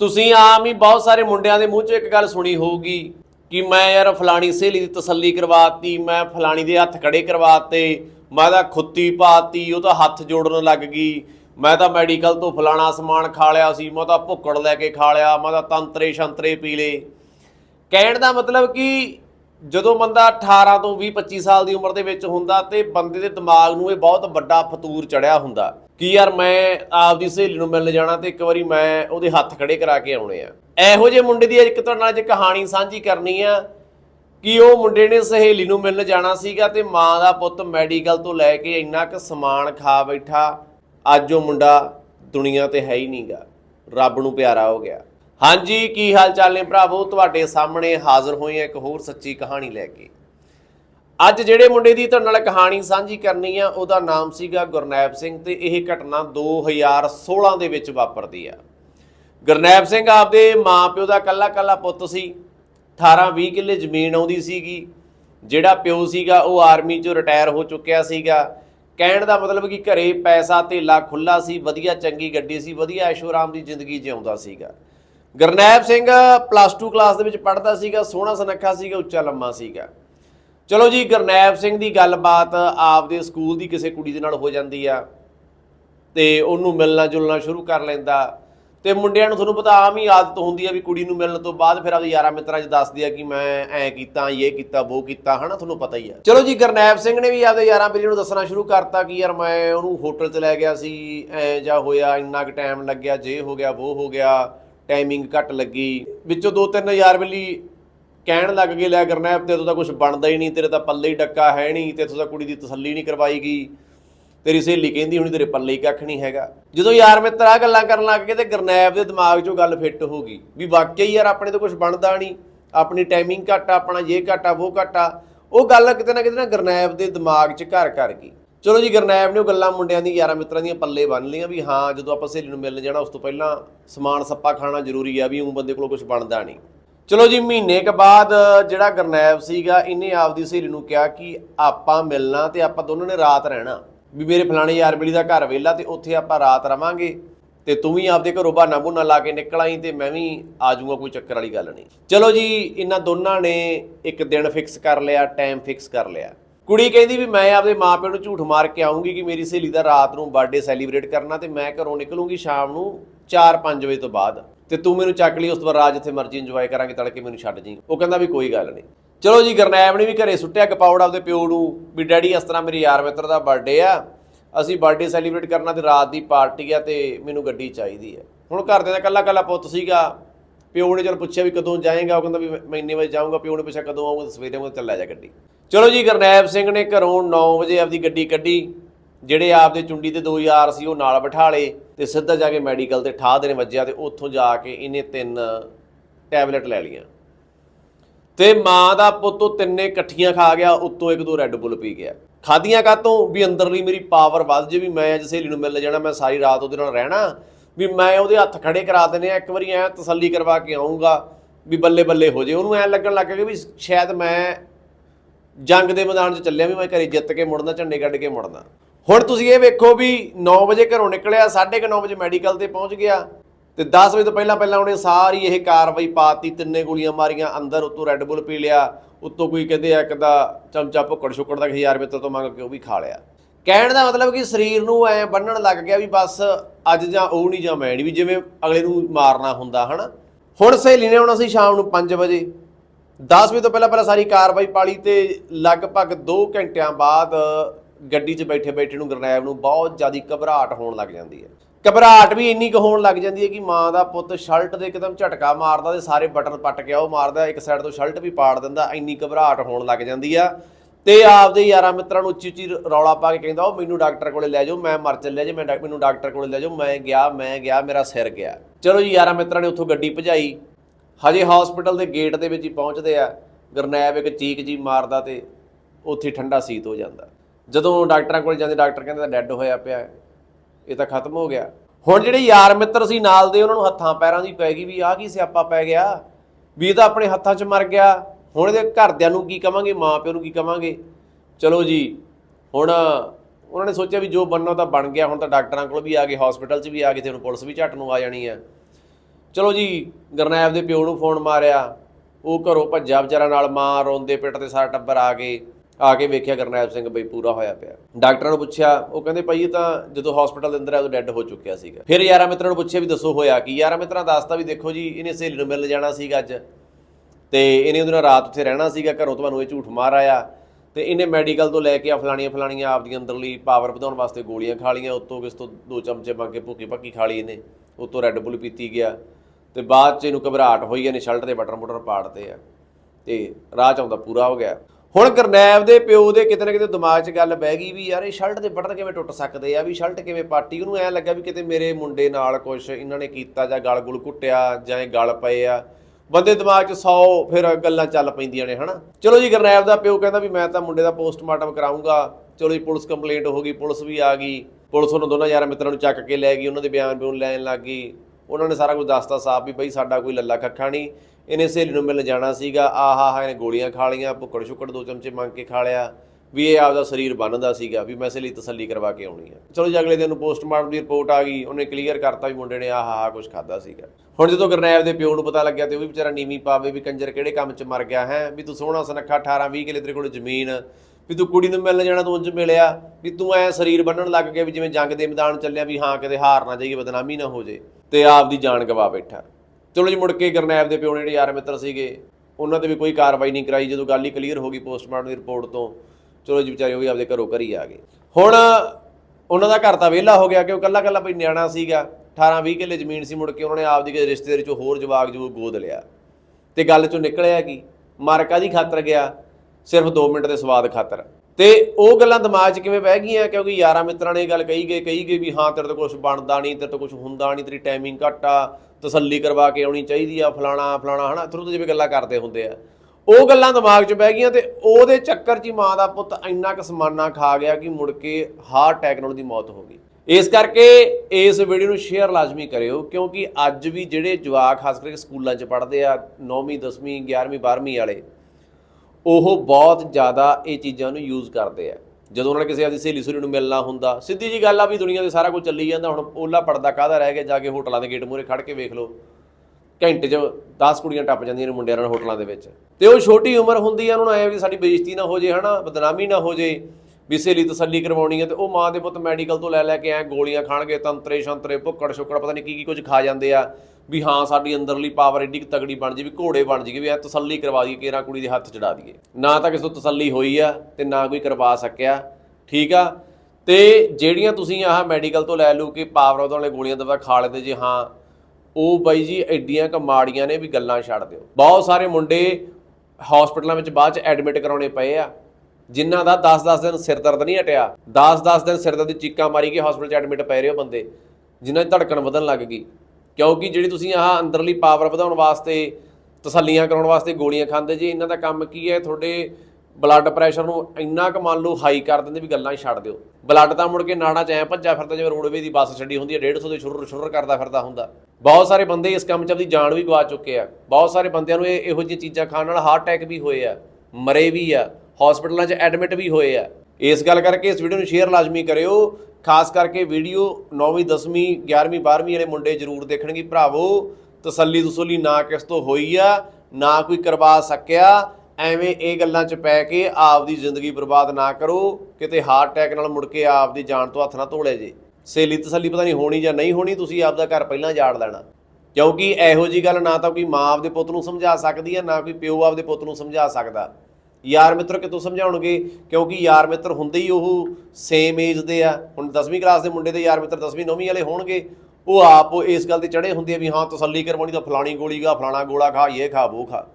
ਤੁਸੀਂ ਆਮ ਹੀ ਬਹੁਤ ਸਾਰੇ ਮੁੰਡਿਆਂ ਦੇ ਮੂੰਹ 'ਚੋਂ ਇੱਕ ਗੱਲ ਸੁਣੀ ਹੋਊਗੀ ਕਿ ਮੈਂ ਯਾਰ ਫਲਾਣੀ ਸਹੇਲੀ ਦੀ ਤਸੱਲੀ ਕਰਵਾਤੀ, ਮੈਂ ਫਲਾਣੀ ਦੇ ਹੱਥ ਖੜੇ ਕਰਵਾਤੇ, ਮੈਂ ਤਾਂ ਖੁੱਤੀ ਪਾਤੀ, ਉਹ ਤਾਂ ਹੱਥ ਜੋੜਨ ਲੱਗ ਗਈ। ਮੈਂ ਤਾਂ ਮੈਡੀਕਲ ਤੋਂ ਫਲਾਣਾ ਸਮਾਨ ਖਾ ਲਿਆ ਸੀ, ਮੈਂ ਤਾਂ ਭੁੱਕੜ ਲੈ ਕੇ ਖਾ ਲਿਆ, ਮੈਂ ਤਾਂ ਤੰਤਰੇ ਸ਼ੰਤਰੇ ਪੀ ਲਏ। ਕਹਿਣ ਦਾ ਮਤਲਬ ਕਿ ਜਦੋਂ ਬੰਦਾ 18 ਤੋਂ 20 25 ਸਾਲ ਦੀ ਉਮਰ ਦੇ ਵਿੱਚ ਹੁੰਦਾ ਤੇ ਬੰਦੇ ਦੇ ਦਿਮਾਗ ਨੂੰ ਇਹ ਬਹੁਤ ਵੱਡਾ ਫਤੂਰ ਚੜਿਆ ਹੁੰਦਾ। ਕਿ ਯਾਰ ਮੈਂ ਆਪਦੀ ਸਹੇਲੀ ਨੂੰ ਮਿਲਣ ਜਾਣਾ ਤੇ ਇੱਕ ਵਾਰੀ ਮੈਂ ਉਹਦੇ ਹੱਥ ਖੜੇ ਕਰਾ ਕੇ ਆਉਣੇ ਆ। ਇਹੋ ਜਿਹੇ ਮੁੰਡੇ ਦੀ ਇੱਕ ਤੁਹਾਡੇ ਨਾਲ ਜੇ ਕਹਾਣੀ ਸਾਂਝੀ ਕਰਨੀ ਆ ਕਿ ਉਹ ਮੁੰਡੇ ਨੇ ਸਹੇਲੀ ਨੂੰ ਮਿਲਣ ਜਾਣਾ ਸੀਗਾ ਤੇ ਮਾਂ ਦਾ ਪੁੱਤ ਮੈਡੀਕਲ ਤੋਂ ਲੈ ਕੇ ਇੰਨਾ ਕੁ ਸਮਾਨ ਖਾ ਬੈਠਾ। ਅੱਜ ਉਹ ਮੁੰਡਾ ਦੁਨੀਆ ਤੇ ਹੈ ਹੀ ਨਹੀਂਗਾ ਰੱਬ ਨੂੰ ਪਿਆਰਾ ਹੋ ਗਿਆ। ਹਾਂਜੀ, ਕੀ ਹਾਲ ਚਾਲ ਨੇ ਭਰਾਵੋ? ਤੁਹਾਡੇ ਸਾਹਮਣੇ ਹਾਜ਼ਰ ਹੋਏ ਆ ਇੱਕ ਹੋਰ ਸੱਚੀ ਕਹਾਣੀ ਲੈ ਕੇ। ਅੱਜ ਜਿਹੜੇ ਮੁੰਡੇ ਦੀ ਤੁਹਾਡੇ ਨਾਲ ਕਹਾਣੀ ਸਾਂਝੀ ਕਰਨੀ ਆ, ਉਹਦਾ ਨਾਮ ਸੀਗਾ ਗੁਰਨੈਬ ਸਿੰਘ ਤੇ ਇਹ ਘਟਨਾ 2016 ਦੇ ਵਿੱਚ ਵਾਪਰਦੀ ਆ। ਗੁਰਨੈਬ ਸਿੰਘ ਆਪਦੇ ਮਾਪਿਓ ਦਾ ਕੱਲਾ ਕੱਲਾ ਪੁੱਤ ਸੀ। 18 20 ਕਿੱਲੇ ਜ਼ਮੀਨ ਆਉਂਦੀ ਸੀਗੀ। ਜਿਹੜਾ ਪਿਓ ਸੀਗਾ, ਉਹ ਆਰਮੀ ਚੋਂ ਰਿਟਾਇਰ ਹੋ ਚੁੱਕਿਆ ਸੀਗਾ। ਕਹਿਣ ਦਾ ਮਤਲਬ ਕਿ ਘਰੇ ਪੈਸਾ ਧੇਲਾ ਖੁੱਲਾ ਸੀ, ਵਧੀਆ ਚੰਗੀ ਗੱਡੀ ਸੀ, ਵਧੀਆ ਐਸ਼ੋਰਾਮ ਦੀ ਜ਼ਿੰਦਗੀ ਜਿਉਂਦਾ ਸੀਗਾ। ਗੁਰਨੈਬ ਸਿੰਘ ਪਲੱਸ 2 ਕਲਾਸ ਦੇ ਵਿੱਚ ਪੜ੍ਹਦਾ ਸੀਗਾ, ਸੋਹਣਾ ਸੁਨੱਖਾ ਸੀਗਾ, ਉੱਚਾ ਲੰਮਾ ਸੀਗਾ। ਚਲੋ ਜੀ, ਗੁਰਨੈਬ ਸਿੰਘ ਦੀ ਗੱਲਬਾਤ ਆਪਦੇ ਸਕੂਲ ਦੀ ਕਿਸੇ ਕੁੜੀ ਦੇ ਨਾਲ ਹੋ ਜਾਂਦੀ ਆ ਤੇ ਉਹਨੂੰ ਮਿਲਣਾ ਜੁਲਣਾ ਸ਼ੁਰੂ ਕਰ ਲੈਂਦਾ ਤੇ ਮੁੰਡਿਆਂ ਨੂੰ ਤੁਹਾਨੂੰ ਪਤਾ ਆਮ ਹੀ ਆਦਤ ਹੁੰਦੀ ਆ ਵੀ ਕੁੜੀ ਨੂੰ ਮਿਲਣ ਤੋਂ ਬਾਅਦ ਫਿਰ ਆਪਦੇ ਯਾਰਾਂ ਮਿੱਤਰਾਂ 'ਚ ਦੱਸਦੇ ਆ ਕਿ ਮੈਂ ਐ ਕੀਤਾ, ਇਹ ਕੀਤਾ, ਉਹ ਕੀਤਾ, ਹਨਾ, ਤੁਹਾਨੂੰ ਪਤਾ ਹੀ ਆ। ਚਲੋ ਜੀ, ਗੁਰਨੈਬ ਸਿੰਘ ਨੇ ਵੀ ਆਪਦੇ ਯਾਰਾਂ ਬੇਲੀਆਂ ਨੂੰ ਦੱਸਣਾ ਸ਼ੁਰੂ ਕਰਤਾ ਕਿ ਯਾਰ ਮੈਂ ਉਹਨੂੰ ਹੋਟਲ 'ਚ ਲੈ ਗਿਆ ਸੀ, ਐ ਜਾਂ ਹੋਇਆ, ਇੰਨਾ ਕੁ ਟਾਈਮ ਲੱਗਿਆ, ਜੇ ਹੋ ਗਿਆ, ਉਹ ਹੋ ਗਿਆ। ਟਾਈਮਿੰਗ ਘੱਟ ਲੱਗੀ। ਵਿੱਚੋਂ ਦੋ ਤਿੰਨ ਯਾਰ ਬੇਲੀ ਕਹਿਣ ਲੱਗ ਗਏ, ਲੈ ਗੁਰਨੈਬ ਤੇ ਤਾਂ ਕੁਝ ਬਣਦਾ ਹੀ ਨਹੀਂ, ਤੇਰੇ ਤਾਂ ਪੱਲੇ ਹੀ ਡੱਕਾ ਹੈ ਨਹੀਂ ਤੇ ਤਾਂ ਕੁੜੀ ਦੀ ਤਸੱਲੀ ਨਹੀਂ ਕਰਵਾਈ ਗਈ। ਤੇਰੀ ਸਹੇਲੀ ਕਹਿੰਦੀ ਹੁਣੀ ਤੇਰੇ ਪੱਲੇ ਹੀ ਕੱਖ ਨਹੀਂ ਹੈਗਾ। ਜਦੋਂ ਯਾਰ ਮਿੱਤਰ ਆ ਗੱਲਾਂ ਕਰਨ ਲੱਗ ਗਏ ਤੇ ਗਰਨੈਬ ਦੇ ਦਿਮਾਗ 'ਚੋਂ ਗੱਲ ਫਿੱਟ ਹੋ ਗਈ ਵੀ ਵਾਕਈ ਯਾਰ ਆਪਣੇ ਤੋਂ ਕੁਝ ਬਣਦਾ ਨਹੀਂ। ਆਪਣੀ ਟਾਈਮਿੰਗ ਘੱਟ ਆ, ਆਪਣਾ ਇਹ ਘੱਟ ਆ, ਉਹ ਘੱਟ ਆ। ਉਹ ਗੱਲ ਕਿਤੇ ਨਾ ਕਿਤੇ ਨਾ ਗਰਨੈਬ ਦੇ ਦਿਮਾਗ 'ਚ ਘਰ ਕਰ ਗਈ। ਚਲੋ ਜੀ, ਗਰਨੈਬ ਨੇ ਉਹ ਗੱਲਾਂ ਮੁੰਡਿਆਂ ਦੀ, ਯਾਰਾਂ ਮਿੱਤਰਾਂ ਦੀਆਂ ਪੱਲੇ ਬੰਨ ਲਈਆਂ ਵੀ ਹਾਂ, ਜਦੋਂ ਆਪਾਂ ਸਹੇਲੀ ਨੂੰ ਮਿਲਣ ਜਾਣਾ, ਉਸ ਤੋਂ ਪਹਿਲਾਂ ਸਮਾਨ ਸੱਪਾ ਖਾਣਾ ਜ਼ਰੂਰੀ ਆ ਵੀ ਉਹ ਬੰਦੇ ਕੋਲੋਂ ਕੁਝ ਬਣਦਾ ਨਹੀਂ। ਚਲੋ ਜੀ, ਮਹੀਨੇ ਕ ਬਾਅਦ ਜਿਹੜਾ ਗਰਨੈਬ ਸੀਗਾ, ਇਹਨੇ ਆਪਦੀ ਸਹੇਲੀ ਨੂੰ ਕਿਹਾ ਕਿ ਆਪਾਂ ਮਿਲਣਾ ਤੇ ਆਪਾਂ ਦੋਨਾਂ ਨੇ ਰਾਤ ਰਹਿਣਾ। ਵੀ ਮੇਰੇ ਫਲਾਣੇ ਯਾਰ ਬੇਲੀ ਦਾ ਘਰ ਵੇਲਾ ਤੇ ਉੱਥੇ ਆਪਾਂ ਰਾਤ ਰਵਾਂਗੇ ਤੇ ਤੂੰ ਵੀ ਆਪਦੇ ਘਰੋਂ ਬਹਾਨਾ ਬੁਨਾ ਲਾ ਕੇ ਨਿਕਲ ਆਈ ਤੇ ਮੈਂ ਵੀ ਆ ਜਾਊਂਗਾ, ਕੋਈ ਚੱਕਰ ਵਾਲੀ ਗੱਲ ਨਹੀਂ। ਚਲੋ ਜੀ, ਇਹਨਾਂ ਦੋਨਾਂ ਨੇ ਇੱਕ ਦਿਨ ਫਿਕਸ ਕਰ ਲਿਆ ਟਾਈਮ ਫਿਕਸ ਕਰ ਲਿਆ। ਕੁੜੀ ਕਹਿੰਦੀ ਵੀ ਮੈਂ ਆਪਦੇ ਮਾਪਿਆਂ ਨੂੰ ਝੂਠ ਮਾਰ ਕੇ ਆਉਂਗੀ ਕਿ ਮੇਰੀ ਸਹੇਲੀ ਦਾ ਰਾਤ ਨੂੰ ਬਰਥਡੇ ਸੈਲੀਬ੍ਰੇਟ ਕਰਨਾ ਤੇ ਮੈਂ ਘਰੋਂ ਨਿਕਲੂੰਗੀ ਸ਼ਾਮ ਨੂੰ 4-5 ਵਜੇ ਤੋਂ ਬਾਅਦ। ਤੇ ਤੂੰ ਮੈਨੂੰ ਚੱਕ ਲਈ, ਉਸ ਤੋਂ ਬਾਅਦ ਰਾਤ ਜਿੱਥੇ ਮਰਜ਼ੀ ਇੰਜੋਏ ਕਰਾਂਗੇ, ਤੜਕੇ ਮੈਨੂੰ ਛੱਡ ਜੀ ਉਹ ਕਹਿੰਦਾ ਵੀ ਕੋਈ ਗੱਲ ਨਹੀਂ। ਚਲੋ ਜੀ, ਗਰਨੈਬ ਨੇ ਵੀ ਘਰੇ ਸੁੱਟਿਆ ਕਪਾਉੜ ਆਪਦੇ ਪਿਓ ਨੂੰ, ਵੀ ਡੈਡੀ ਇਸ ਤਰ੍ਹਾਂ ਮੇਰੇ ਯਾਰ ਮਿੱਤਰ ਦਾ ਬਰਥਡੇ ਆ, ਅਸੀਂ ਬਰਥਡੇ ਸੈਲੀਬ੍ਰੇਟ ਕਰਨਾ ਤੇ ਰਾਤ ਦੀ ਪਾਰਟੀ ਆ ਤੇ ਮੈਨੂੰ ਗੱਡੀ ਚਾਹੀਦੀ ਹੈ। ਹੁਣ ਘਰ ਦੇ ਦਾ ਕੱਲਾ ਕੱਲਾ ਪੁੱਤ ਸੀਗਾ ਪਿਓ ਨੇ ਚਲ ਪੁੱਛਿਆ ਵੀ ਕਦੋਂ ਜਾਏਗਾ, ਉਹ ਕਹਿੰਦਾ ਵੀ ਮੈਂ- ਇੰਨੇ ਵਜੇ ਜਾਊਂਗਾ, ਪਿਓ ਨੇ ਪੁੱਛਿਆ ਕਦੋਂ ਆਊਂਗਾ ਸਵੇਰੇ ਉਹ ਚੱਲ ਲੈ ਜਾ ਗੱਡੀ। ਚਲੋ ਜੀ, ਗਰਨੈਬ ਸਿੰਘ ਨੇ ਘਰੋਂ 9 ਵਜੇ ਆਪਦੀ ਗੱਡੀ ਕੱਢੀ। ਜਿਹੜੇ ਆਪਦੇ ਚੁੰਡੀ ਦੇ ਦੋ ਯਾਰ ਸੀ, ਉਹ ਨਾਲ ਬਿਠਾ ਲਏ ਤੇ ਸਿੱਧਾ ਜਾ ਕੇ ਮੈਡੀਕਲ ਤੇ ਠਾਹ ਦੇਣੇ ਵੱਜਿਆ ਤੇ ਉੱਥੋਂ ਜਾ ਕੇ ਇਹਨੇ ਤਿੰਨ ਟੈਬਲੇਟ ਲੈ ਲਈਆਂ। ਤੇ ਮਾਂ ਦਾ ਪੁੱਤ ਉਹ ਤਿੰਨੇ ਇਕੱਠੀਆਂ ਖਾ ਗਿਆ, ਉੱਤੋਂ ਇੱਕ ਦੋ ਰੈੱਡ ਬੁੱਲ ਪੀ ਗਿਆ। ਖਾਦੀਆਂ ਕਾਤੋਂ ਵੀ ਅੰਦਰਲੀ ਮੇਰੀ ਪਾਵਰ ਵੱਧ ਜੇ ਵੀ ਮੈਂ ਅੱਜ ਸਹੇਲੀ ਨੂੰ ਮਿਲਣ ਜਾਣਾ, ਮੈਂ ਸਾਰੀ ਰਾਤ ਉਹਦੇ ਨਾਲ ਰਹਿਣਾ। ਵੀ ਮੈਂ ਉਹਦੇ ਹੱਥ ਖੜੇ ਕਰਾ ਦਿੰਨੇ ਆ, ਇੱਕ ਵਾਰੀ ਐ ਤਸੱਲੀ ਕਰਵਾ ਕੇ ਆਉਂਗਾ ਵੀ ਬੱਲੇ ਬੱਲੇ ਹੋ ਜੇ। ਉਹਨੂੰ ਐ ਲੱਗਣ ਲੱਗ ਗਿਆ ਵੀ ਸ਼ਾਇਦ ਮੈਂ ਜੰਗ ਦੇ ਮੈਦਾਨ 'ਚ ਚੱਲਿਆ ਵੀ ਮੈਂ ਘਰੇ ਜਿੱਤ ਕੇ ਮੁੜਨਾ, ਝੰਡੇ ਕੱਢ ਕੇ ਮੁੜਨਾ। ਹੁਣ ਤੁਸੀਂ ਇਹ ਵੇਖੋ ਵੀ 9 ਵਜੇ ਘਰੋਂ ਨਿਕਲਿਆ 9:30 ਵਜੇ ਮੈਡੀਕਲ ਤੇ ਪਹੁੰਚ ਗਿਆ ਤੇ 10 ਵਜੇ ਤੋਂ ਪਹਿਲਾਂ ਪਹਿਲਾਂ ਉਹਨੇ ਸਾਰੀ ਇਹ ਕਾਰਵਾਈ ਪਾਤੀ, ਤਿੰਨੇ ਗੋਲੀਆਂ ਮਾਰੀਆਂ, ਅੰਦਰ ਉੱਤੋਂ ਰੈੱਡ ਬੁੱਲ ਪੀ ਲਿਆ, ਉੱਤੋਂ ਕੋਈ ਕਹਿੰਦੇ ਆ ਇੱਕ ਦਾ ਚਮਚਾ ਭੁੱਕੜ ਸ਼ੁੱਕੜ ਦਾ ਕਿਸੇ ਰੁਪਏ ਮਿੱਤਰ ਤੋਂ ਮੰਗ ਕੇ ਉਹ ਵੀ ਖਾ ਲਿਆ। ਕਹਿਣ ਦਾ ਮਤਲਬ ਕਿ ਸਰੀਰ ਨੂੰ ਐ ਬੰਨਣ ਲੱਗ ਗਿਆ ਵੀ ਬਸ ਅੱਜ ਜਾਂ ਉਹ ਨਹੀਂ ਜਾਂ ਮੈਂ ਨਹੀਂ, ਵੀ ਜਿਵੇਂ ਅਗਲੇ ਨੂੰ ਮਾਰਨਾ ਹੁੰਦਾ, ਹਨਾ? ਹੁਣ ਸਹੇਲੀ ਨੇ ਆਉਣਾ ਸੀ ਸ਼ਾਮ ਨੂੰ 5 ਵਜੇ। 10 ਵਜੇ ਤੋਂ ਪਹਿਲਾਂ ਪਹਿਲਾਂ ਸਾਰੀ ਕਾਰਵਾਈ ਪਾਲੀ ਤੇ ਲਗਭਗ 2 ਘੰਟਿਆਂ ਬਾਅਦ ਗੱਡੀ 'ਚ ਬੈਠੇ ਬੈਠੇ ਨੂੰ ਗਰਨੈਬ ਨੂੰ ਬਹੁਤ ਜ਼ਿਆਦਾ ਘਬਰਾਹਟ ਹੋਣ ਲੱਗ ਜਾਂਦੀ ਹੈ। ਘਬਰਾਹਟ ਵੀ ਇੰਨੀ ਕੁ ਹੋਣ ਲੱਗ ਜਾਂਦੀ ਹੈ ਕਿ ਮਾਂ ਦਾ ਪੁੱਤ ਸ਼ਰਟ ਦੇ ਇੱਕਦਮ ਝਟਕਾ ਮਾਰਦਾ ਤੇ ਸਾਰੇ ਬਟਨ ਪੱਟ ਕੇ ਉਹ ਮਾਰਦਾ, ਇੱਕ ਸਾਈਡ ਤੋਂ ਸ਼ਰਟ ਵੀ ਪਾੜ ਦਿੰਦਾ, ਇੰਨੀ ਘਬਰਾਹਟ ਹੋਣ ਲੱਗ ਜਾਂਦੀ ਆ। ਤੇ ਆਪਦੇ ਯਾਰਾਂ ਮਿੱਤਰਾਂ ਨੂੰ ਉੱਚੀ ਉੱਚੀ ਰੌਲਾ ਪਾ ਕੇ ਕਹਿੰਦਾ, ਉਹ ਮੈਨੂੰ ਡਾਕਟਰ ਕੋਲੇ ਲੈ ਜਾਓ, ਮੈਂ ਮਰ ਚੱਲਿਆ ਜੇ, ਮੈਂ ਮੈਨੂੰ ਡਾਕਟਰ ਕੋਲੇ ਲੈ ਜਾਓ, ਮੈਂ ਗਿਆ ਮੈਂ ਗਿਆ, ਮੇਰਾ ਸਿਰ ਗਿਆ। ਚਲੋ ਜੀ, ਯਾਰਾਂ ਮਿੱਤਰਾਂ ਨੇ ਉੱਥੋਂ ਗੱਡੀ ਭਜਾਈ। ਹਜੇ ਹਸਪੀਟਲ ਦੇ ਗੇਟ ਦੇ ਵਿੱਚ ਹੀ ਪਹੁੰਚਦੇ ਆ। ਗਰਨੈਬ ਇੱਕ ਚੀਕ ਜੀ ਮਾਰਦਾ ਤੇ ਉੱਥੇ ਠੰਡਾ ਸੀਤ ਹੋ ਜਾਂਦਾ। ਜਦੋਂ ਡਾਕਟਰਾਂ ਕੋਲ ਜਾਂਦੇ, ਡਾਕਟਰ ਕਹਿੰਦੇ, ਤਾਂ ਡੈੱਡ ਹੋਇਆ ਪਿਆ ਇਹ ਤਾਂ ਖਤਮ ਹੋ ਗਿਆ। ਹੁਣ ਜਿਹੜੇ ਯਾਰ ਮਿੱਤਰ ਸੀ ਨਾਲ ਦੇ, ਉਹਨਾਂ ਨੂੰ ਹੱਥਾਂ, ਪੈਰਾਂ ਦੀ ਪੈ ਗਈ ਵੀ ਆਹ ਕੀ ਸਿਆਪਾ ਪੈ ਗਿਆ? ਵੀ ਇਹ ਤਾਂ ਆਪਣੇ ਹੱਥਾਂ 'ਚ ਮਰ ਗਿਆ। ਹੁਣ ਇਹਦੇ ਘਰਦਿਆਂ ਨੂੰ ਕੀ ਕਵਾਂਗੇ ਮਾਂ ਪਿਓ ਨੂੰ ਕੀ ਕਵਾਂਗੇ? ਚਲੋ ਜੀ, ਹੁਣ ਉਹਨਾਂ ਨੇ ਸੋਚਿਆ ਵੀ ਜੋ ਬਣਨਾ ਤਾਂ ਬਣ ਗਿਆ, ਹੁਣ ਤਾਂ ਡਾਕਟਰਾਂ ਕੋਲ ਵੀ ਆ ਗਏ ਹਸਪੀਟਲ 'ਚ ਵੀ ਆ ਗਏ ਤੇ ਹੁਣ ਪੁਲਿਸ ਵੀ ਝੱਟ ਨੂੰ ਆ ਜਾਣੀ ਹੈ ਚਲੋ ਜੀ, ਗਰਨੈਬ ਦੇ ਪਿਓ ਨੂੰ ਫੋਨ ਮਾਰਿਆ, ਉਹ ਘਰੋਂ ਭੱਜਿਆ ਵਿਚਾਰਾ ਨਾਲ, ਮਾਂ ਰੋਂਦੇ ਪਿੱਟ 'ਤੇ ਸਾਰਾ ਟੱਬਰ ਆ ਕੇ ਆ ਕੇ ਵੇਖਿਆ ਗਰਨੈਬ ਸਿੰਘ ਬਈ ਪੂਰਾ ਹੋਇਆ ਪਿਆ। ਡਾਕਟਰਾਂ ਨੂੰ ਪੁੱਛਿਆ, ਉਹ ਕਹਿੰਦੇ ਭਾਈ ਇਹ ਤਾਂ ਜਦੋਂ ਹਸਪੀਟਲ ਦੇ ਅੰਦਰ ਆ ਉਹ ਡੈੱਡ ਹੋ ਚੁੱਕਿਆ ਸੀਗਾ। ਫਿਰ ਯਾਰਾਂ ਮਿੱਤਰਾਂ ਨੂੰ ਪੁੱਛਿਆ ਵੀ ਦੱਸੋ ਹੋਇਆ ਕੀ? ਯਾਰਾਂ ਮਿੱਤਰਾਂ ਦੱਸਤਾ ਵੀ ਦੇਖੋ ਜੀ, ਇਹਨੇ ਸਹੇਲੀ ਨੂੰ ਮਿਲਣ ਜਾਣਾ ਸੀਗਾ ਅੱਜ। ਤੇ ਇਹਨੇ ਉਹਦੇ ਨਾਲ ਰਾਤ ਉੱਥੇ ਰਹਿਣਾ ਸੀਗਾ, ਘਰੋਂ ਤੁਹਾਨੂੰ ਇਹ ਝੂਠ ਮਾਰ ਆਇਆ। ਤੇ ਇਹਨੇ ਮੈਡੀਕਲ ਤੋਂ ਲੈ ਕੇ ਆ ਫਲਾਣੀਆਂ ਫਲਾਣੀਆਂ ਆਪਦੀਆਂ ਅੰਦਰਲੀ ਪਾਵਰ ਵਧਾਉਣ ਵਾਸਤੇ ਗੋਲੀਆਂ ਖਾ ਲੀਆਂ ਉੱਤੋਂ ਕਿਸ ਤੋਂ ਦੋ ਚਮਚੇ ਮੰਗ ਕੇ ਭੁੱਕੀ ਪੱਕੀ ਖਾ ਲਈ ਇਹਨੇ, ਉੱਤੋਂ ਰੈੱਡ ਬੁੱਲ ਪੀਤੀ ਗਿਆ। ਤੇ ਬਾਅਦ ਚ ਇਹਨੂੰ ਘਬਰਾਹਟ ਹੋਈ, ਇਹਨੇ ਸ਼ਰਟ ਦੇ ਬਟਨ ਬਟਨ ਪਾੜਤੇ ਆ। ਤੇ ਰਾਹ ਚ ਆਉਂਦਾ ਪੂਰਾ ਹੋ ਗਿਆ। ਹੁਣ ਕਰਨੈਬ ਦੇ ਪਿਓ ਦੇ ਕਿਤੇ ਨਾ ਕਿਤੇ ਦਿਮਾਗ 'ਚ ਗੱਲ ਬਹਿ ਗਈ ਵੀ ਯਾਰ ਇਹ ਸ਼ਰਟ ਦੇ ਬਟਨ ਕਿਵੇਂ ਟੁੱਟ ਸਕਦੇ ਆ, ਵੀ ਸ਼ਰਟ ਕਿਵੇਂ ਪਾਟੀ? ਉਹਨੂੰ ਐ ਲੱਗਾ ਵੀ ਕਿਤੇ ਮੇਰੇ ਮੁੰਡੇ ਨਾਲ ਕੁਝ ਇਹਨਾਂ ਨੇ ਕੀਤਾ ਜਾਂ ਗਲ ਗੁਲ ਕੁੱਟਿਆ ਜਾਂ ਇਹ ਗਲ ਪਏ ਆ। ਬੰਦੇ ਦਿਮਾਗ 'ਚ 100 ਫਿਰ ਗੱਲਾਂ ਚੱਲ ਪੈਂਦੀਆਂ ਨੇ, ਹਨਾ? ਚਲੋ ਜੀ, ਗਰਨੈਬ ਦਾ ਪਿਓ ਕਹਿੰਦਾ ਵੀ ਮੈਂ ਤਾਂ ਮੁੰਡੇ ਦਾ ਪੋਸਟਮਾਰਟਮ ਕਰਾਉਂਗਾ ਚਲੋ ਜੀ, ਪੁਲਿਸ ਕੰਪਲੇਂਟ ਹੋ ਗਈ, ਪੁਲਿਸ ਵੀ ਆ ਗਈ। ਪੁਲਿਸ ਉਹਨਾਂ ਦੋਨਾਂ ਯਾਰਾਂ ਮਿੱਤਰਾਂ ਨੂੰ ਚੱਕ ਕੇ ਲੈ ਗਈ, ਉਹਨਾਂ ਦੇ ਬਿਆਨ ਬਿਊਨ ਲੈਣ ਲੱਗ ਗਈ। ਉਹਨਾਂ ਨੇ ਸਾਰਾ ਕੁਝ ਦੱਸਤਾ ਸਾਫ਼ ਵੀ ਬਈ ਸਾਡਾ ਕੋਈ ਲੱਲਾ ਕੱਖਾ ਨਹੀਂ। ਇਹਨੇ ਸਹੇਲੀ ਨੂੰ ਮਿਲਣ ਜਾਣਾ ਸੀਗਾ। ਆਹਾ ਹਾ ਇਹਨੇ ਗੋਲੀਆਂ ਖਾ ਲੀਆਂ ਭੁੱਕੜ ਸ਼ੁੱਕੜ ਦੋ ਚਮਚੇ ਮੰਗ ਕੇ ਖਾ ਲਿਆ। ਵੀ ਇਹ ਆਪਦਾ ਸਰੀਰ ਬੰਨਦਾ ਸੀਗਾ ਵੀ ਮੈਂ ਸਹੇਲੀ ਤਸੱਲੀ ਕਰਵਾ ਕੇ ਆਉਣੀ ਆ। ਚਲੋ ਜੀ, ਅਗਲੇ ਦਿਨ ਪੋਸਟਮਾਰਟਮ ਦੀ ਰਿਪੋਰਟ ਆ ਗਈ, ਉਹਨੇ ਕਲੀਅਰ ਕਰਤਾ ਵੀ ਮੁੰਡੇ ਨੇ ਆਹ ਆਹ ਕੁਝ ਖਾਦਾ ਸੀਗਾ। ਹੁਣ ਜਦੋਂ ਗਰਨੈਬ ਦੇ ਪਿਓ ਨੂੰ ਪਤਾ ਲੱਗਿਆ ਤੇ ਉਹ ਵੀ ਵਿਚਾਰਾ ਨੀਵੀਂ ਪਾਵੇ ਵੀ ਕੰਜਰ ਕਿਹੜੇ ਕੰਮ 'ਚ ਮਰ ਗਿਆ ਹੈ, ਵੀ ਤੂੰ ਸੋਹਣਾ ਸੁਨੱਖਾ 18 20 ਕਿਲੇ ਤੇਰੇ ਕੋਲ ਜ਼ਮੀਨ, ਵੀ ਤੂੰ ਕੁੜੀ ਨੂੰ ਮਿਲਣ ਜਾਣਾ ਤੂੰ ਉਂਝ ਮਿਲਿਆ, ਵੀ ਤੂੰ ਐ ਸਰੀਰ ਬੰਨਣ ਲੱਗ ਗਿਆ ਵੀ ਜਿਵੇਂ ਜੰਗ ਦੇ ਮੈਦਾਨ ਚੱਲਿਆ ਵੀ ਹਾਂ, ਕਿਤੇ ਹਾਰ ਨਾ ਜਾਈਏ, ਬਦਨਾਮੀ ਨਾ ਹੋ ਜੇ ਤੇ ਆਪਦੀ ਜਾਨ ਗਵਾ ਬੈਠਾ। ਚਲੋ ਜੀ, ਮੁੜ ਕੇ ਗਰਨੈਬ ਦੇ ਪਿਓ ਨੇ ਜਿਹੜੇ ਯਾਰ ਮਿੱਤਰ ਸੀਗੇ, ਉਹਨਾਂ ਤੇ ਵੀ ਕੋਈ ਕਾਰਵਾਈ ਨਹੀਂ ਕਰਾਈ, ਜਦੋਂ ਗੱਲ ਹੀ ਕਲੀਅਰ ਹੋ ਗਈ ਪੋਸਟਮਾਰਟਮ ਦੀ ਰਿਪੋਰਟ ਤੋਂ ਚਲੋ ਜੀ ਵਿਚਾਰੇ ਉਹ ਵੀ ਆਪਦੇ ਘਰੋਂ ਘਰ ਹੀ ਆ ਗਏ। ਹੁਣ ਉਹਨਾਂ ਦਾ ਘਰ ਤਾਂ ਵਿਹਲਾ ਹੋ ਗਿਆ ਕਿ ਉਹ ਕੱਲਾ ਕੱਲਾ ਬਈ ਨਿਆਣਾ ਸੀਗਾ 18 20 ਕਿੱਲੇ ਜ਼ਮੀਨ ਸੀ ਮੁੜ ਕੇ ਉਹਨਾਂ ਨੇ ਆਪਦੀ ਕਿਸੇ ਦੇ ਚੋਂ ਹੋਰ ਜਵਾਗ ਜੋ ਗੋਦ ਲਿਆ। ਤੇ ਗੱਲ ਚੋਂ ਨਿਕਲਿਆ ਕਿ? ਮਾਰਕਾ ਦੀ ਖਾਤਰ ਗਿਆ? ਸਿਰਫ 2 ਮਿੰਟ ਦੇ ਸਵਾਦ ਖਾਤਰ। ਤੇ ਉਹ ਗੱਲਾਂ ਦਿਮਾਗ 'ਚ ਕਿਵੇਂ ਬਹਿ ਗਈਆਂ? ਕਿਉਂਕਿ ਯਾਰਾਂ ਮਿੱਤਰਾਂ ਨੇ ਇਹ ਗੱਲ ਕਹੀ ਗਈ ਕਹੀ ਗਈ ਵੀ ਹਾਂ, ਤੇਰੇ ਤੋਂ ਕੁਝ ਬਣਦਾ ਨਹੀਂ, ਤੇਰੇ ਤੋਂ ਕੁਝ ਹੁੰਦਾ ਨਹੀਂ, ਤੇਰੀ ਟਾਈਮਿੰਗ ਘੱਟ ਆ, ਤਸੱਲੀ ਕਰਵਾ ਕੇ ਆਉਣੀ ਚਾਹੀਦੀ ਆ, ਫਲਾਣਾ ਫਲਾਣਾ, ਹਨਾ? ਥਰੂ ਤੋਂ ਜਿਵੇਂ ਗੱਲਾਂ ਕਰਦੇ ਹੁੰਦੇ ਆ। ਉਹ ਗੱਲਾਂ ਦਿਮਾਗ 'ਚ ਬਹਿ ਗਈਆਂ ਤੇ ਉਹਦੇ ਚੱਕਰ 'ਚ ਹੀ ਮਾਂ ਦਾ ਪੁੱਤ ਇੰਨਾ ਕੁ ਸਮਾਨਾ ਖਾ ਗਿਆ ਕਿ ਮੁੜ ਕੇ ਹਾਰਟ ਅਟੈਕ ਨਾਲ ਦੀ ਮੌਤ ਹੋ ਗਈ। ਇਸ ਕਰਕੇ ਇਸ ਵੀਡੀਓ ਨੂੰ ਸ਼ੇਅਰ ਲਾਜ਼ਮੀ ਕਰਿਓ, ਕਿਉਂਕਿ ਅੱਜ ਵੀ ਜਿਹੜੇ ਜਵਾਕ ਖਾਸ ਕਰਕੇ ਸਕੂਲਾਂ 'ਚ ਪੜ੍ਹਦੇ ਆ 9ਵੀਂ 10ਵੀਂ 11ਵੀਂ 12ਵੀਂ ਵਾਲੇ, ਉਹ ਬਹੁਤ ਜ਼ਿਆਦਾ ਇਹ ਚੀਜ਼ਾਂ ਨੂੰ ਯੂਜ਼ ਕਰਦੇ ਆ। ਜਦੋਂ ਉਹਨਾਂ ਨੇ ਕਿਸੇ ਆਪਦੀ ਸਹੇਲੀ ਸੁਹੇਲੀ ਨੂੰ ਮਿਲਣਾ ਹੁੰਦਾ, ਸਿੱਧੀ ਜੀ ਗੱਲ ਆ ਵੀ ਦੁਨੀਆ ਦੇ ਸਾਰਾ ਕੁਝ ਚੱਲੀ ਜਾਂਦਾ, ਹੁਣ ਓਲਾ ਪੜਦਾ ਕਾਹਦਾ ਰਹਿ ਗਿਆ, ਜਾ ਕੇ ਹੋਟਲਾਂ ਦੇ ਗੇਟ ਮੂਹਰੇ ਖੜ ਕੇ ਵੇਖ ਲਓ। ਘੰਟੇ 'ਚ 10 ਕੁੜੀਆਂ ਟੱਪ ਜਾਂਦੀਆਂ ਨੇ ਮੁੰਡਿਆਂ ਨਾਲ ਹੋਟਲਾਂ ਦੇ ਵਿੱਚ। ਤੇ ਉਹ ਛੋਟੀ ਉਮਰ ਹੁੰਦੀ ਆ, ਉਹਨਾਂ ਨੂੰ ਐ ਵੀ ਸਾਡੀ ਬੇਇੱਜ਼ਤੀ ਨਾ ਹੋ ਜੇ, ਹਨਾ, ਬਦਨਾਮੀ ਨਾ ਹੋ ਜੇ, ਵਿਸੇ ਲਈ ਤਸੱਲੀ ਕਰਵਾਉਣੀ ਹੈ ਤੇ ਉਹ ਮਾਂ ਦੇ ਪੁੱਤ ਮੈਡੀਕਲ ਤੋਂ ਲੈ ਲੈ ਕੇ ਐ ਗੋਲੀਆਂ ਖਾਣਗੇ, ਤੰਤਰੇ ਸ਼ੰਤਰੇ, ਭੁੱਕੜ ਸ਼ੁੱਕੜ ਪਤਾ ਨਹੀਂ ਕੀ ਕੀ ਕੁਝ ਖਾ ਜਾਂਦੇ ਆ, ਵੀ ਹਾਂ, ਸਾਡੀ ਅੰਦਰਲੀ ਪਾਵਰ ਏਡੀ ਕੁ ਤਗੜੀ ਬਣ ਜੇ, ਵੀ ਘੋੜੇ ਬਣ ਜੀਗੇ ਵੀ ਐ ਤਸੱਲੀ ਕਰਵਾ ਦਈਏ, ਕੇਰਾ ਕੁੜੀ ਦੇ ਹੱਥ ਚੜਾ ਦਈਏ। ਨਾ ਤਾਂ ਕਿਸੇ ਤੋਂ ਤਸੱਲੀ ਹੋਈ ਆ, ਤੇ ਨਾ ਕੋਈ ਕਰਵਾ ਸਕਿਆ, ਠੀਕ ਆ? ਤੇ ਜਿਹੜੀਆਂ ਤੁਸੀਂ ਆਹ ਮੈਡੀਕਲ ਤੋਂ ਲੈ ਲਓ ਕਿ ਪਾਵਰ ਉਹਦੇ ਵਾਲੇ ਗੋਲੀਆਂ ਦਵਾ ਖਾ ਲੈਂਦੇ ਜੇ, ਹਾਂ ਉਹ ਬਾਈ ਜੀ ਐਡੀਆਂ ਕ ਮਾੜੀਆਂ ਨੇ ਵੀ ਗੱਲਾਂ ਛੱਡ ਦਿਓ। ਬਹੁਤ ਸਾਰੇ ਮੁੰਡੇ ਹਸਪੀਟਲਾਂ ਵਿੱਚ ਬਾਅਦ ਚ ਐਡਮਿਟ ਕਰਾਉਣੇ ਪਏ ਆ। ਜਿਨ੍ਹਾਂ ਦਾ 10-10 ਦਿਨ ਸਿਰ ਦਰਦ ਨਹੀਂ ਹਟਿਆ 10-10 ਦਿਨ ਸਿਰ ਦਰਦ ਦੀ ਚੀਕਾਂ ਮਾਰੀ ਕੇ ਹਸਪੀਟਲ 'ਚ ਐਡਮਿਟ ਪਏ ਰਹੇ ਹੋ ਬੰਦੇ, ਜਿਨ੍ਹਾਂ ਦੀ ਧੜਕਣ ਵਧਣ ਲੱਗ ਗਈ। ਕਿਉਂਕਿ ਜਿਹੜੀ ਤੁਸੀਂ ਆਹ ਅੰਦਰਲੀ ਪਾਵਰ ਵਧਾਉਣ ਵਾਸਤੇ ਤਸੱਲੀਆਂ ਕਰਾਉਣ ਵਾਸਤੇ ਗੋਲੀਆਂ ਖਾਂਦੇ ਜੀ, ਇਹਨਾਂ ਦਾ ਕੰਮ ਕੀ ਹੈ? ਤੁਹਾਡੇ ਬਲੱਡ ਪ੍ਰੈਸ਼ਰ ਨੂੰ ਇੰਨਾ ਕੁ ਮੰਨ ਲਓ ਹਾਈ ਕਰ ਦਿੰਦੇ ਵੀ ਗੱਲਾਂ ਹੀ ਛੱਡ ਦਿਓ। ਬਲੱਡ ਤਾਂ ਮੁੜ ਕੇ ਨਾੜਾਂ 'ਚ ਐ ਭੱਜਾ ਫਿਰਦਾ ਜਿਵੇਂ ਰੋਡਵੇ ਦੀ ਬੱਸ ਛੱਡੀ ਹੁੰਦੀ ਹੈ 150 ਦੇ ਸ਼ੁਰ ਸ਼ੁਰ ਕਰਦਾ ਫਿਰਦਾ ਹੁੰਦਾ। ਬਹੁਤ ਸਾਰੇ ਬੰਦੇ ਇਸ ਕੰਮ 'ਚ ਆਪਣੀ ਜਾਨ ਵੀ ਗਵਾ ਚੁੱਕੇ ਆ। ਬਹੁਤ ਸਾਰੇ ਬੰਦਿਆਂ ਨੂੰ ਇਹ ਇਹੋ ਜਿਹੀਆਂ ਚੀਜ਼ਾਂ ਖਾਣ ਨਾਲ ਹਾਰਟ ਅਟੈਕ ਵੀ ਹੋਏ ਆ, ਮਰੇ ਵੀ ਆ ਹਸਪੀਟਲਾਂ 'ਚ ਐਡਮਿਟ ਵੀ ਹੋਏ ਆ। ਇਸ ਗੱਲ ਕਰਕੇ ਇਸ ਵੀਡੀਓ ਨੂੰ ਸ਼ੇਅਰ ਲਾਜ਼ਮੀ ਕਰਿਓ। ਖਾਸ ਕਰਕੇ ਵੀਡੀਓ 9ਵੀਂ 10ਵੀਂ 11ਵੀਂ 12ਵੀਂ ਵਾਲੇ ਮੁੰਡੇ ਜ਼ਰੂਰ ਦੇਖਣਗੇ। ਭਰਾਵੋ, ਤਸੱਲੀ ਤਸੱਲੀ ਨਾ ਕਿਸ ਤੋਂ ਹੋਈ ਆ, ਨਾ ਕੋਈ ਕਰਵਾ ਸਕਿਆ। ਐਵੇਂ ਇਹ ਗੱਲਾਂ 'ਚ ਪੈ ਕੇ ਆਪਦੀ ਜ਼ਿੰਦਗੀ ਬਰਬਾਦ ਨਾ ਕਰੋ। ਕਿਤੇ ਹਾਰਟ ਅਟੈਕ ਨਾਲ ਮੁੜ ਕੇ ਆਪਦੀ ਜਾਨ ਤੋਂ ਹੱਥ ਨਾ ਧੋਲੇ ਜੇ। ਸਹੇਲੀ ਤਸੱਲੀ ਪਤਾ ਨਹੀਂ ਹੋਣੀ ਜਾਂ ਨਹੀਂ ਹੋਣੀ, ਤੁਸੀਂ ਆਪਦਾ ਘਰ ਪਹਿਲਾਂ ਜਾੜ ਲੈਣਾ। ਕਿਉਂਕਿ ਇਹੋ ਜੀ ਗੱਲ ਨਾ ਤਾਂ ਕੋਈ ਮਾਂ ਆਪਦੇ ਪੁੱਤ ਨੂੰ ਸਮਝਾ ਸਕਦੀ ਹੈ, ਨਾ ਕੋਈ ਪਿਓ ਆਪਦੇ ਪੁੱਤ ਨੂੰ ਸਮਝਾ ਸਕਦਾ। ਯਾਰ ਮਿੱਤਰ ਕਿਤੋਂ ਸਮਝਾਉਣਗੇ? ਕਿਉਂਕਿ ਯਾਰ ਮਿੱਤਰ ਹੁੰਦੇ ਹੀ ਉਹ ਸੇਮ ਏਜ ਦੇ ਆ। ਹੁਣ 10ਵੀਂ ਕਲਾਸ ਦੇ ਮੁੰਡੇ ਦੇ ਯਾਰ ਮਿੱਤਰ 10ਵੀਂ 9ਵੀਂ ਵਾਲੇ ਹੋਣਗੇ। ਉਹ ਆਪ ਇਸ ਗੱਲ ਤੇ ਚੜੇ ਹੁੰਦੇ ਆ ਵੀ ਹਾਂ, ਤਸੱਲੀ ਕਰਵਾਉਣੀ ਤਾਂ ਫਲਾਣੀ ਗੋਲੀ ਖਾ, ਫਲਾਣਾ ਗੋਲਾ ਖਾ, ਇਹ ਖਾ, ਉਹ ਖਾ।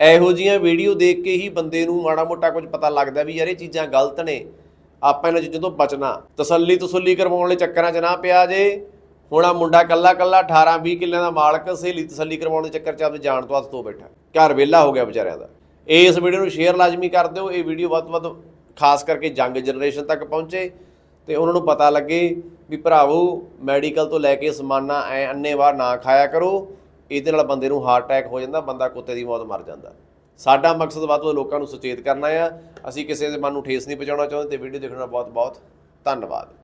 ਇਹੋ ਜੀਆਂ ਵੀਡੀਓ ਦੇਖ ਕੇ ਹੀ ਬੰਦੇ ਨੂੰ ਮਾੜਾ ਮੋਟਾ ਕੁਝ ਪਤਾ ਲੱਗਦਾ ਵੀ ਯਾਰ ਇਹ ਚੀਜ਼ਾਂ ਗਲਤ ਨੇ। ਆਪਾਂ ਇਹਨਾਂ ਚੀਜ਼ਾਂ ਤੋਂ ਬਚਣਾ। ਤਸੱਲੀ ਤਸੱਲੀ ਕਰਵਾਉਣ ਲਈ ਚੱਕਰਾਂ 'ਚ ਨਾ ਪਿਆ ਜੇ। ਹੁਣ ਆ ਮੁੰਡਾ ਕੱਲਾ ਕੱਲਾ 18 20 ਕਿੱਲਿਆਂ ਦਾ ਮਾਲਕ, ਸਹੇਲੀ ਤਸੱਲੀ ਕਰਵਾਉਣ ਦੇ ਚੱਕਰ 'ਚ ਆਪਦੇ ਜਾਣ ਤੋਂ ਹੱਥ ਧੋ ਬੈਠਾ। ਘਰ ਵਿਹਲਾ ਹੋ ਗਿਆ ਵਿਚਾਰਿਆਂ ਦਾ। ਇਸ ਵੀਡੀਓ ਨੂੰ ਸ਼ੇਅਰ ਲਾਜ਼ਮੀ ਕਰ ਦਿਓ। ਇਹ ਵੀਡੀਓ ਵੱਧ ਤੋਂ ਵੱਧ ਖਾਸ ਕਰਕੇ ਯੰਗ ਜਨਰੇਸ਼ਨ ਤੱਕ ਪਹੁੰਚੇ ਤੇ ਉਹਨਾਂ ਨੂੰ ਪਤਾ ਲੱਗੇ ਵੀ ਭਰਾਵੋ ਮੈਡੀਕਲ ਤੋਂ ਲੈ ਕੇ ਸਮਾਨਾ ਐ ਅੰਨੇਵਾਹ ਨਾ ਖਾਇਆ ਕਰੋ। ਇਹਦੇ ਨਾਲ ਬੰਦੇ ਨੂੰ ਹਾਰਟ ਅਟੈਕ ਹੋ ਜਾਂਦਾ, ਬੰਦਾ ਕੁੱਤੇ ਦੀ ਮੌਤ ਮਰ ਜਾਂਦਾ। ਸਾਡਾ ਮਕਸਦ ਵੱਧ ਤੋਂ ਲੋਕਾਂ ਨੂੰ ਸੁਚੇਤ ਕਰਨਾ ਆ। ਅਸੀਂ ਕਿਸੇ ਦੇ ਮਨ ਨੂੰ ਠੇਸ ਨਹੀਂ ਪਹੁੰਚਾਉਣਾ ਚਾਹੁੰਦੇ ਤੇ ਵੀਡੀਓ ਦੇਖਣ ਦਾ ਬਹੁਤ ਬਹੁਤ ਧੰਨਵਾਦ।